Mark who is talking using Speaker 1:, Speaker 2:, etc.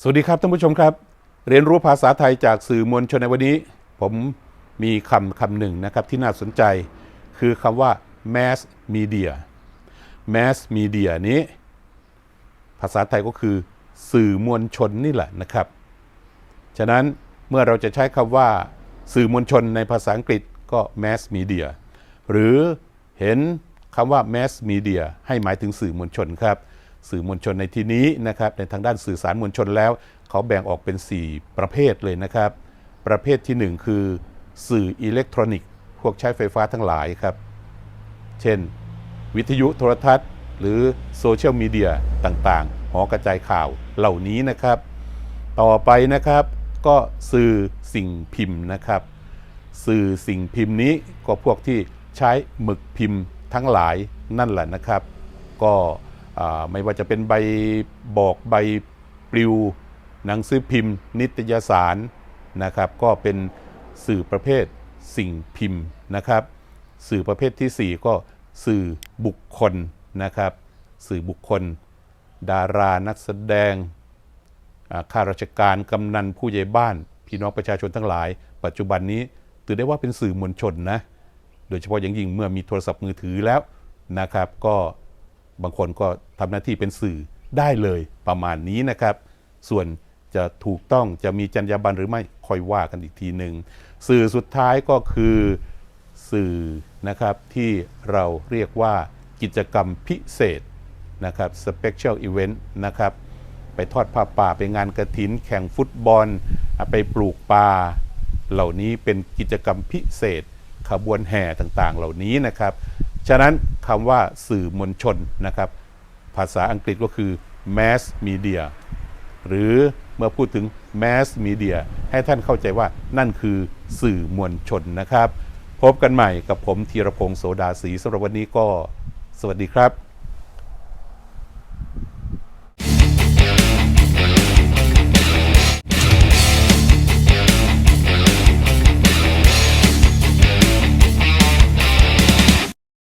Speaker 1: สวัสดีครับท่านผู้ชมครับ เรียนรู้ภาษาไทยจากสื่อมวลชนในวันนี้ ผมมีคำคำหนึ่งนะครับที่น่าสนใจ คือคำว่า mass media mass media นี้ ภาษาไทยก็คือ สื่อมวลชนนี่แหละนะครับ ฉะนั้นเมื่อเราจะใช้คำว่า สื่อมวลชนในภาษาอังกฤษก็ mass media หรือเห็นคำว่า mass media ให้หมายถึงสื่อมวลชนครับ สื่อมวลชนในที่นี้นะครับในทางด้านสื่อสารมวลชนแล้ว เขาแบ่งออกเป็น 4 ประเภทเลยนะครับ ประเภทที่ 1 คือ สื่ออิเล็กทรอนิกส์ พวกใช้ไฟฟ้าทั้งหลายครับ เช่น วิทยุโทรทัศน์ หรือโซเชียลมีเดียต่างๆ หอกระจายข่าวเหล่านี้นะครับ ต่อไปนะครับก็สื่อสิ่งพิมพ์นะครับ สื่อสิ่งพิมพ์นี้ก็พวกที่ใช้หมึกพิมพ์ทั้งหลายนั่นแหละนะครับ ก็ ไม่ว่าจะเป็นใบบอกใบปลิว หนังสือพิมพ์ นิตยสารนะครับ ก็เป็นสื่อประเภทสิ่งพิมพ์นะครับ สื่อประเภททีสี่ 4 ก็สื่อบุคคลนะครับ สื่อบุคคล ดารานักแสดงข้าราชการกำนันผู้ใหญ่บ้าน พี่น้องประชาชนทั้งหลาย ปัจจุบันนี้ถือได้ว่าเป็นสื่อมวลชนนะโดยเฉพาะอย่างยิ่งเมื่อมีโทรศัพท์มือถือแล้วนะครับ ก็ บางคนก็ทำหน้าที่เป็นสื่อได้เลยประมาณนี้นะครับ ส่วนจะถูกต้องจะมีจรรยาบรรณหรือไม่ค่อยว่ากันอีกทีหนึ่งสื่อสุดท้ายก็คือสื่อนะครับที่เราเรียกว่ากิจกรรมพิเศษนะครับ special event นะครับ ไปทอดผ้าป่าไปงานกระถิน แข่งฟุตบอล ไปปลูกป่า เหล่านี้เป็นกิจกรรมพิเศษขบวนแห่ต่างๆ เหล่านี้นะครับ ฉะนั้น คำว่าสื่อมวลชนนะครับ ภาษาอังกฤษก็คือ mass media หรือเมื่อพูดถึง mass media ให้ท่านเข้าใจว่านั่นคือสื่อมวลชนนะครับ พบกันใหม่กับผมธีรพงศ์โสดาศรีสำหรับวันนี้ก็ สวัสดีครับ